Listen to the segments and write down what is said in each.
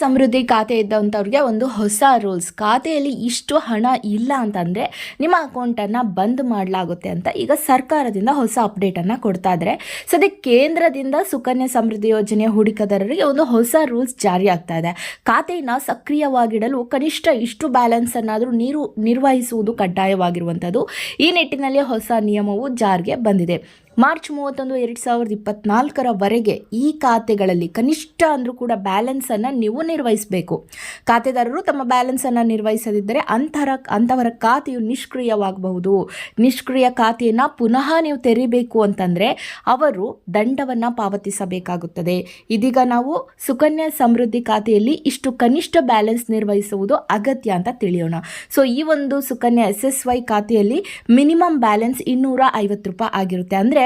ಸಮೃದ್ಧಿ ಖಾತೆ ಇದ್ದಂಥವ್ರಿಗೆ ಒಂದು ಹೊಸ ರೂಲ್ಸ್. ಖಾತೆಯಲ್ಲಿ ಇಷ್ಟು ಹಣ ಇಲ್ಲ ಅಂತಂದರೆ ನಿಮ್ಮ ಅಕೌಂಟನ್ನು ಬಂದ್ ಮಾಡಲಾಗುತ್ತೆ ಅಂತ ಈಗ ಸರ್ಕಾರದಿಂದ ಹೊಸ ಅಪ್ಡೇಟನ್ನು ಕೊಡ್ತಾ ಇದ್ದಾರೆ ಅದೇ ಕೇಂದ್ರದಿಂದ ಸುಕನ್ಯಾ ಸಮೃದ್ಧಿ ಯೋಜನೆ ಹೂಡಿಕೆದಾರರಿಗೆ ಒಂದು ಹೊಸ ರೂಲ್ಸ್ ಜಾರಿ ಆಗ್ತಾ ಇದೆ. ಖಾತೆಯನ್ನು ಸಕ್ರಿಯವಾಗಿಡಲು ಕನಿಷ್ಠ ಇಷ್ಟು ಬ್ಯಾಲೆನ್ಸ್ ಅನ್ನಾದರೂ ನೀರು ನಿರ್ವಹಿಸುವುದು ಕಡ್ಡಾಯವಾಗಿರುವಂಥದ್ದು. ಈ ನಿಟ್ಟಿನಲ್ಲಿ ಹೊಸ ನಿಯಮವು ಜಾರಿಗೆ ಬಂದಿದೆ. ಮಾರ್ಚ್ ಮೂವತ್ತೊಂದು, ಎರಡು ಸಾವಿರದ ಇಪ್ಪತ್ನಾಲ್ಕರವರೆಗೆ ಈ ಖಾತೆಗಳಲ್ಲಿ ಕನಿಷ್ಠ ಅಂದರೂ ಕೂಡ ಬ್ಯಾಲೆನ್ಸನ್ನು ನೀವು ನಿರ್ವಹಿಸಬೇಕು. ಖಾತೆದಾರರು ತಮ್ಮ ಬ್ಯಾಲೆನ್ಸನ್ನು ನಿರ್ವಹಿಸದಿದ್ದರೆ ಅಂತರ ಅಂಥವರ ಖಾತೆಯು ನಿಷ್ಕ್ರಿಯವಾಗಬಹುದು. ನಿಷ್ಕ್ರಿಯ ಖಾತೆಯನ್ನು ಪುನಃ ನೀವು ತೆರಿಬೇಕು ಅಂತಂದರೆ ಅವರು ದಂಡವನ್ನು ಪಾವತಿಸಬೇಕಾಗುತ್ತದೆ. ಇದೀಗ ನಾವು ಸುಕನ್ಯಾ ಸಮೃದ್ಧಿ ಖಾತೆಯಲ್ಲಿ ಇಷ್ಟು ಕನಿಷ್ಠ ಬ್ಯಾಲೆನ್ಸ್ ನಿರ್ವಹಿಸುವುದು ಅಗತ್ಯ ಅಂತ ತಿಳಿಯೋಣ. ಸೊ, ಈ ಒಂದು ಸುಕನ್ಯಾ ಎಸ್ ಎಸ್ ವೈ ಖಾತೆಯಲ್ಲಿ ಮಿನಿಮಮ್ ಬ್ಯಾಲೆನ್ಸ್ ಇನ್ನೂರ ಐವತ್ತು ರೂಪಾಯಿ ಆಗಿರುತ್ತೆ. ಅಂದರೆ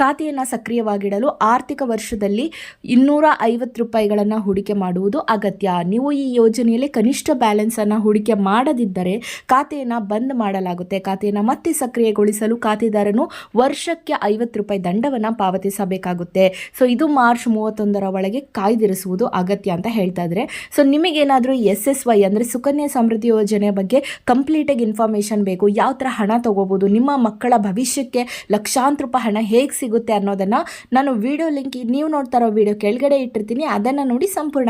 ಖಾತೆಯನ್ನು ಸಕ್ರಿಯವಾಗಿಡಲು ಆರ್ಥಿಕ ವರ್ಷದಲ್ಲಿ ಇನ್ನೂರ ಐವತ್ತು ರೂಪಾಯಿಗಳನ್ನು ಹೂಡಿಕೆ ಮಾಡುವುದು ಅಗತ್ಯ. ನೀವು ಈ ಯೋಜನೆಯಲ್ಲಿ ಕನಿಷ್ಠ ಬ್ಯಾಲೆನ್ಸನ್ನು ಹೂಡಿಕೆ ಮಾಡದಿದ್ದರೆ ಖಾತೆಯನ್ನು ಬಂದ್ ಮಾಡಲಾಗುತ್ತೆ. ಖಾತೆಯನ್ನು ಮತ್ತೆ ಸಕ್ರಿಯಗೊಳಿಸಲು ಖಾತೆದಾರನು ವರ್ಷಕ್ಕೆ ಐವತ್ತು ರೂಪಾಯಿ ದಂಡವನ್ನು ಪಾವತಿಸಬೇಕಾಗುತ್ತೆ. ಸೊ ಇದು ಮಾರ್ಚ್ ಮೂವತ್ತೊಂದರ ಒಳಗೆ ಕಾಯ್ದಿರಿಸುವುದು ಅಗತ್ಯ ಅಂತ ಹೇಳ್ತಾ ಇದ್ದಾರೆ. ಸೊ ನಿಮಗೇನಾದರೂ ಎಸ್ ಎಸ್ ವೈ ಅಂದರೆ ಸುಕನ್ಯಾ ಸಮೃದ್ಧಿ ಯೋಜನೆ ಬಗ್ಗೆ ಕಂಪ್ಲೀಟಾಗಿ ಇನ್ಫಾರ್ಮೇಷನ್ ಬೇಕು ಯಾವ ಥರ ಹಣ ತೊಗೋಬೋದು, ನಿಮ್ಮ ಮಕ್ಕಳ ಭವಿಷ್ಯಕ್ಕೆ ಲಕ್ಷಾಂತರ ರೂಪಾಯಿ ಹಣ ಹೇಗೆ ಸಿಗುತ್ತೆ ಅನ್ನೋದನ್ನು ನಾನು ವಿಡಿಯೋ ಲಿಂಕ್ ನೀವು ನೋಡ್ತಾ ಇರೋ ವಿಡಿಯೋ ಕೆಳಗಡೆ ಇಟ್ಟಿರ್ತೀನಿ. ಅದನ್ನು ನೋಡಿ ಸಂಪೂರ್ಣ